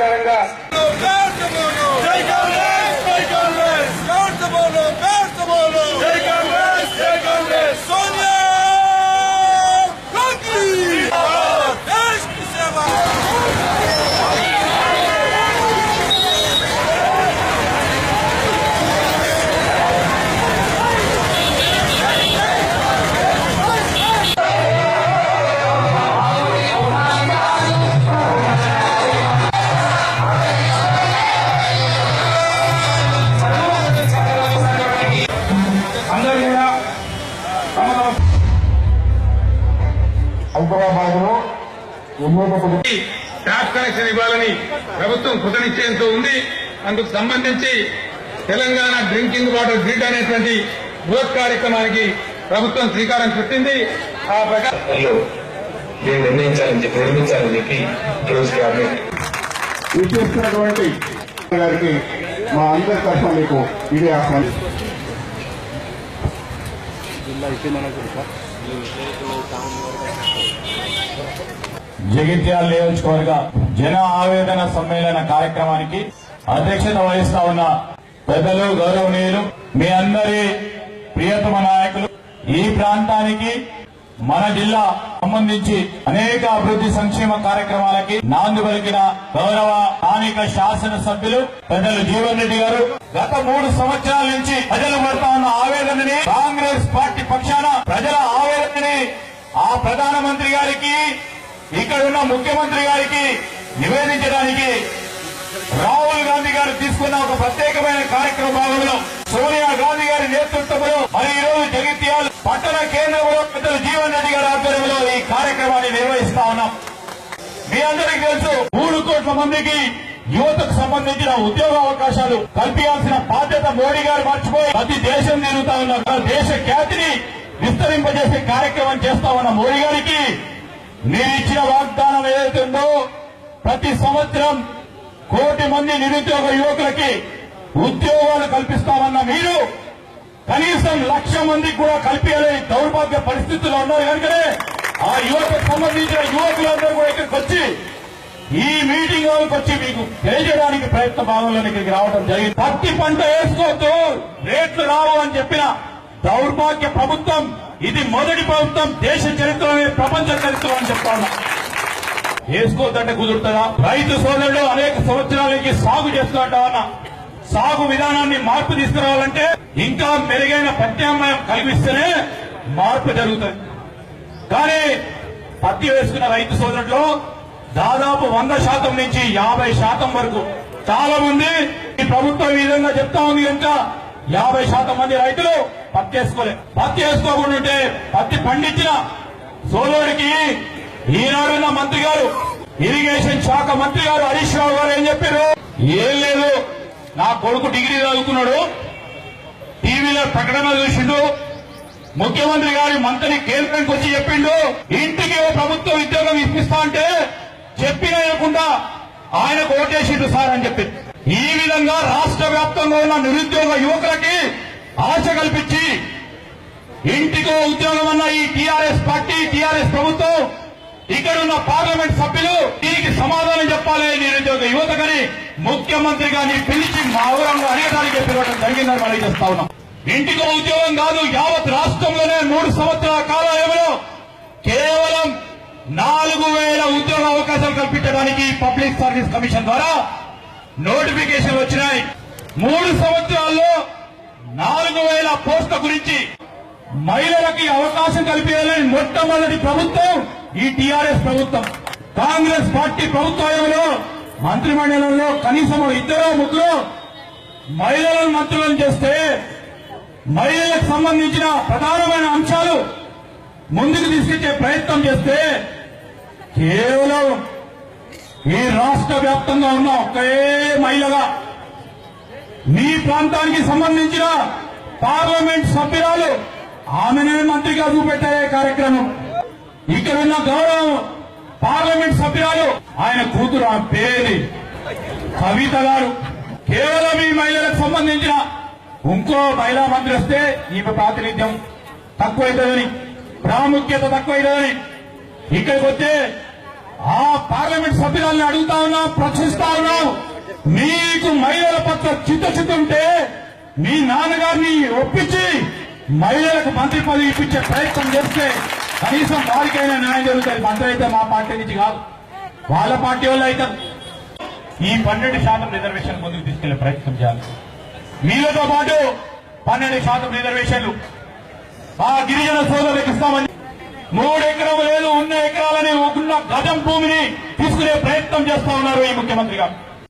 ప్రకారంగా అందరూ కూడా తమ తమ హైదరాబాద్లో ఎన్నికలు ట్యాప్ కనెక్షన్ ఇవ్వాలని ప్రభుత్వం కృతనిశ్చయంతో ఉంది. అందుకు సంబంధించి తెలంగాణ డ్రింకింగ్ వాటర్ గ్రిడ్ అనేటువంటి బృహత్ కార్యక్రమానికి ప్రభుత్వం శ్రీకారం చుట్టింది. ఆ ప్రకారం దీన్ని నిర్ణయించాలని చెప్పి నిర్మించాలని చెప్పి ఈరోజు క్యాబినెట్ విచ్చేస్తున్నటువంటి గారికి మా అందరి తరఫున మీకు ఇదే ఆహ్వానం. జగిత్యాల నియోజకవర్గ జన ఆవేదన సమ్మేళన కార్యక్రమానికి అధ్యక్షత వహిస్తా ఉన్న పెద్దలు గౌరవనీయులు మీ అందరి ప్రియతమ నాయకులు ఈ ప్రాంతానికి మన జిల్లా సంబంధించి అనేక అభివృద్ధి సంక్షేమ కార్యక్రమాలకి నాంది పలికిన గౌరవ స్థానిక శాసన సభ్యులు పెద్దలు జీవన్ రెడ్డి గారు గత మూడు సంవత్సరాల నుంచి ప్రజలు పడుతా ఉన్న ఆవేదనని కాంగ్రెస్ పార్టీ పక్షాన ప్రజల ఆవేదనని ఆ ప్రధానమంత్రి గారికి ఇక్కడ ఉన్న ముఖ్యమంత్రి గారికి నివేదించడానికి రాహుల్ గాంధీ గారు తీసుకున్న ఒక ప్రత్యేకమైన కార్యక్రమ భాగంలో సోనియా గాంధీ గారి నేతృత్వంలో జగన్మోహన్ రెడ్డి గారి ఆధ్వర్యంలో ఈ కార్యక్రమాన్ని నిర్వహిస్తా ఉన్నాం. మీ అందరికీ తెలుసు మూడు కోట్ల మందికి యువతకు సంబంధించిన ఉద్యోగ అవకాశాలు కల్పించాల్సిన బాధ్యత మోడీ గారు మర్చిపోయి ప్రతి దేశం తిరుగుతా ఉన్న. దేశ ఖ్యాతిని విస్తరింపజేసే కార్యక్రమం చేస్తా ఉన్న మోడీ గారికి మీరు ఇచ్చిన వాగ్దానం ఏదైతే ఉందో ప్రతి సంవత్సరం కోటి మంది నిరుద్యోగ యువకులకి ఉద్యోగాలు కల్పిస్తామన్న మీరు కనీసం లక్ష మందికి కూడా కల్పించలేని దౌర్భాగ్య పరిస్థితుల్లో ఉన్నారు. కనుకనే ఆ యువతకు సంబంధించిన యువకులందరూ కూడా ఇక్కడికి వచ్చి ఈ మీటింగ్లోకి వచ్చి మీకు తెలియజేయడానికి ప్రయత్న భాగంలో ఇక్కడికి రావడం జరిగింది. పత్తి పంట వేసుకోవద్దు రేట్లు రావు అని చెప్పిన దౌర్భాగ్య ప్రభుత్వం ఇది మొదటి ప్రభుత్వం దేశ చరిత్రమే ప్రపంచ చరిత్ర అని చెప్తా ఉన్నా. వేసుకోవద్దంటే కుదురుతుందా? రైతు సోదరుడు అనేక సంవత్సరాలకి సాగు చేస్తున్నట్టు సాగు విధానాన్ని మార్పు తీసుకురావాలంటే ఇంకా మెరుగైన ప్రత్యామ్నాయం కల్పిస్తేనే మార్పు జరుగుతుంది. కానీ పత్తి వేసుకున్న రైతు సోదరుల్లో దాదాపు వంద శాతం నుంచి యాభై శాతం వరకు చాలా మంది ఈ ప్రభుత్వం ఈ విధంగా చెప్తా ఉంది కనుక యాభై శాతం మంది రైతులు పత్తి వేసుకోలే. పత్తి వేసుకోకుండా ఉంటే పత్తి పండించిన సోదరుడికి ఈనాడున్న మంత్రి గారు ఇరిగేషన్ శాఖ మంత్రి గారు హరీష్ రావు గారు ఏం చెప్పారు? ఏ నా కొడుకు డిగ్రీ చదువుకున్నాడు. టీవీలో ప్రకటన చూసిండు. ముఖ్యమంత్రి గారి మంత్రి కేంద్రానికి వచ్చి చెప్పిండు. ఇంటికి ఓ ప్రభుత్వ ఉద్యోగం ఇప్పిస్తా అంటే చెప్పినయకుండా ఆయనకు ఓటేసిండు సార్ అని చెప్పి. ఈ విధంగా రాష్ట్ర వ్యాప్తంగా ఉన్న నిరుద్యోగ యువకులకి ఆశ కల్పించి ఇంటికో ఉద్యోగం అన్న ఈ టీఆర్ఎస్ పార్టీ టీఆర్ఎస్ ప్రభుత్వం ఇక్కడ ఉన్న పార్లమెంట్ సభ్యులు దీనికి సమాధానం చెప్పాలి. నిరుద్యోగ యువతకని ముఖ్యమంత్రి గారిని పిలిచి మౌనంగా అడగడానికి పిలవడం జరిగిందని మనం చేస్తా ఉన్నాం. ఇంటికో ఉద్యోగం కాదు యావత్ రాష్ట్రంలోనే మూడు సంవత్సరాల కాలంలో కేవలం నాలుగు వేల ఉద్యోగ అవకాశాలు కల్పించడానికి పబ్లిక్ సర్వీస్ కమిషన్ ద్వారా నోటిఫికేషన్ వచ్చినాయి. మూడు సంవత్సరాల్లో నాలుగు వేల పోస్టుల గురించి మహిళలకి అవకాశం కల్పించాలని మొట్టమొదటి ప్రభుత్వం ఈ టీఆర్ఎస్ ప్రభుత్వం కాంగ్రెస్ పార్టీ ప్రభుత్వంలో మంత్రిమండలంలో కనీసం ఇద్దరు ముగ్గురు మహిళలను మంత్రులను చేస్తే మహిళలకు సంబంధించిన ప్రధానమైన అంశాలు ముందుకు తీసుకొచ్చే ప్రయత్నం చేస్తే కేవలం ఈ రాష్ట్ర వ్యాప్తంగా ఉన్న ఒకే మహిళగా మీ ప్రాంతానికి సంబంధించిన పార్లమెంట్ సభ్యురాలు ఆమెనే మంత్రిగా చూపెట్టారే కార్యక్రమం. ఇక్కడ ఉన్న గౌరవం పార్లమెంట్ సభ్యురాలు. ఆయన కూతురు ఆ పేరు కవిత గారు. కేవలం ఈ మహిళలకు సంబంధించిన ఇంకో మహిళా మంత్రి వస్తే ఈమె ప్రాతినిధ్యం తక్కువైతుందని ప్రాముఖ్యత తక్కువైతుందని ఇక్కడికి వస్తే ఆ పార్లమెంట్ సభ్యురాలను అడుగుతా ఉన్నా ప్రశ్నిస్తా ఉన్నాం మీకు మహిళల పట్ల చిత్తశుద్ధి ఉంటే మీ నాన్నగారిని ఒప్పించి మహిళలకు మంత్రి పదవి ఇప్పించే ప్రయత్నం చేస్తే కనీసం వారికైనా న్యాయం జరుగుతుంది. మంత్రి అయితే మా పార్టీ నుంచి కాదు. వాళ్ళ పార్టీ వాళ్ళు అయితే. ఈ పన్నెండు శాతం రిజర్వేషన్ ముందుకు తీసుకెళ్ళే ప్రయత్నం చేయాలి. వీళ్ళతో పాటు పన్నెండు శాతం రిజర్వేషన్లు ఆ గిరిజన సోదరులకు ఇస్తామని. మూడు ఎకరం లేదు ఉన్న ఎకరాలని ఉన్న గజం భూమిని తీసుకునే ప్రయత్నం చేస్తా ఉన్నారు ఈ ముఖ్యమంత్రి గారు.